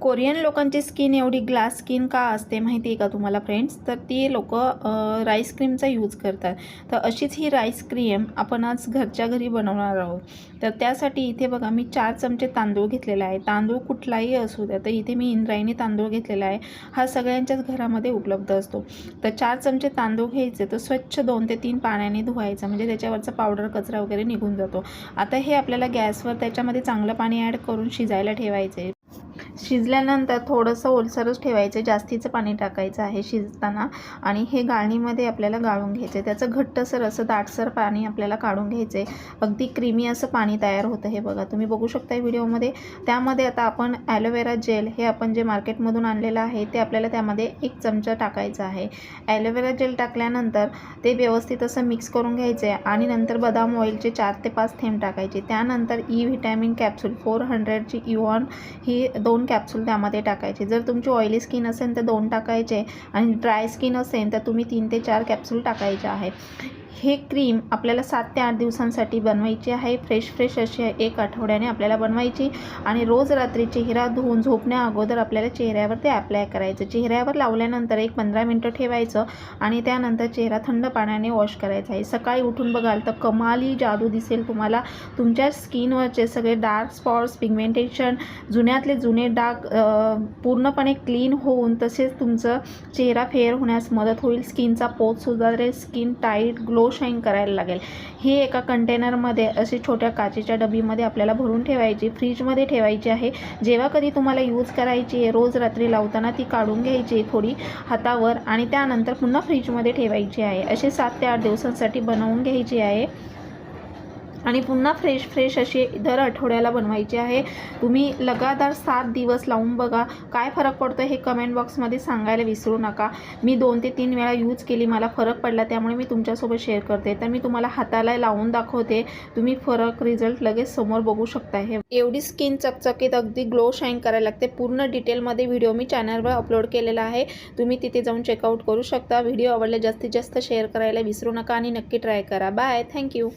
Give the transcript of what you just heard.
Korean लोकांची skin एवढी glass skin का असते माहिती आहे का तुम्हाला फ्रेंड्स तर ती लोक राईस क्रीमचा यूज करतात. तर अशीच ही राईस क्रीम आपण आज घरच्या घरी बनवणार आहोत. तर त्यासाठी इथे बघा मी चार चमचे तांदूळ घेतलेला आहे तांदूळ कुठलाही असू द्या तर इथे मी इंद्रायणी तांदूळ घेतलेला आहे. हा सगळ्यांच्याच घरामध्ये उपलब्ध असतो. तर चार चमचे तांदूळ घ्यायचे तर स्वच्छ दोन ते तीन पाण्याने धुवायचं. म्हणजे त्याच्यावरचा पावडर कचरा वगैरे निघून जातो. आता हे आपल्याला गॅसवर त्याच्यामध्ये चांगलं पाणी ॲड करून शिजायला ठेवायचे शिजल्यानंतर थोडंसं ओलसरच ठेवायचं जास्तीचं पाणी टाकायचं आहे शिजताना आणि हे गाळणीमध्ये आपल्याला गाळून घ्यायचं आहे त्याचं घट्टसर असं दाटसर पाणी आपल्याला काढून घ्यायचं आहे अगदी क्रीमी असं पाणी तयार होतं हे बघा. तुम्ही बघू शकता व्हिडिओमध्ये. त्यामध्ये आता आपण ॲलोवेरा जेल हे आपण जे मार्केटमधून आणलेलं आहे ते आपल्याला त्यामध्ये एक चमचा टाकायचा आहे. ॲलोवेरा जेल टाकल्यानंतर ते व्यवस्थित असं मिक्स करून घ्यायचं आहे आणि नंतर बदाम ऑइलचे चार ते पाच थेंब टाकायचे. त्यानंतर ई व्हिटॅमिन कॅप्सूल फोर हंड्रेडची इवॉन ही दोन कॅप्सूल त्यामध्ये टाकायचे. जर तुमची ऑइली स्किन असेल तर दोन टाकायचे आणि ड्राय स्किन असेल तर तुम्ही तीन ते चार कॅप्सूल टाकायचे आहे हे क्रीम आपल्याला सात ते आठ दिवसांसाठी बनवायची आहे. फ्रेश फ्रेश अशी एक आठवड्याने आपल्याला बनवायची. आणि रोज रात्री चेहरा धुवून झोपण्या अगोदर आपल्याला चेहऱ्यावर ते अप्लाय करायचं. चेहऱ्यावर लावल्यानंतर एक पंधरा मिनटं ठेवायचं आणि त्यानंतर चेहरा थंड पाण्याने वॉश करायचा आहे. सकाळी उठून बघाल तर कमाली जादू दिसेल तुम्हाला. तुमच्या स्किनवरचे सगळे डार्क स्पॉट्स पिगमेंटेशन जुन्यातले जुने डार्क पूर्णपणे क्लीन होऊन तसेच तुमचं चेहरा फेअर होण्यास मदत होईल. स्किनचा पोत सुधारेल. स्किन टाईट ग्लो शाईन करायला लागेल. ही एका कंटेनरमध्ये अशी छोट्या काचेच्या डबीमध्ये आपल्याला भरून ठेवायची फ्रीजमध्ये ठेवायची आहे. जेव्हा कधी तुम्हाला यूज करायची आहे रोज रात्री लावताना ती काढून घ्यायची थोडी हातावर आणि त्यानंतर पुन्हा फ्रीजमध्ये ठेवायची आहे. असे सात ते आठ दिवसांसाठी बनवून घ्यायची आहे. आणि पुन्हा फ्रेश फ्रेश अशी दर आठवड्याला बनवायची आहे. तुम्ही लगातार सात दिवस लावून बघा काय फरक पडतो हे कमेंट बॉक्समध्ये सांगायला विसरू नका. मी दोन ते तीन वेळा यूज केली मला फरक पडला त्यामुळे मी तुमच्यासोबत शेअर करते. तर मी तुम्हाला हाताला लावून दाखवते. तुम्ही फरक रिझल्ट लगेच समोर बघू शकता हे. एवढी स्किन चकचकीत अगदी ग्लो शाईन करायला लागते. पूर्ण डिटेलमध्ये व्हिडिओ मी चॅनलवर अपलोड केलेला आहे. तुम्ही तिथे जाऊन चेकआउट करू शकता. व्हिडिओ आवडले जास्तीत जास्त शेअर करायला विसरू नका आणि नक्की ट्राय करा. Bye thank you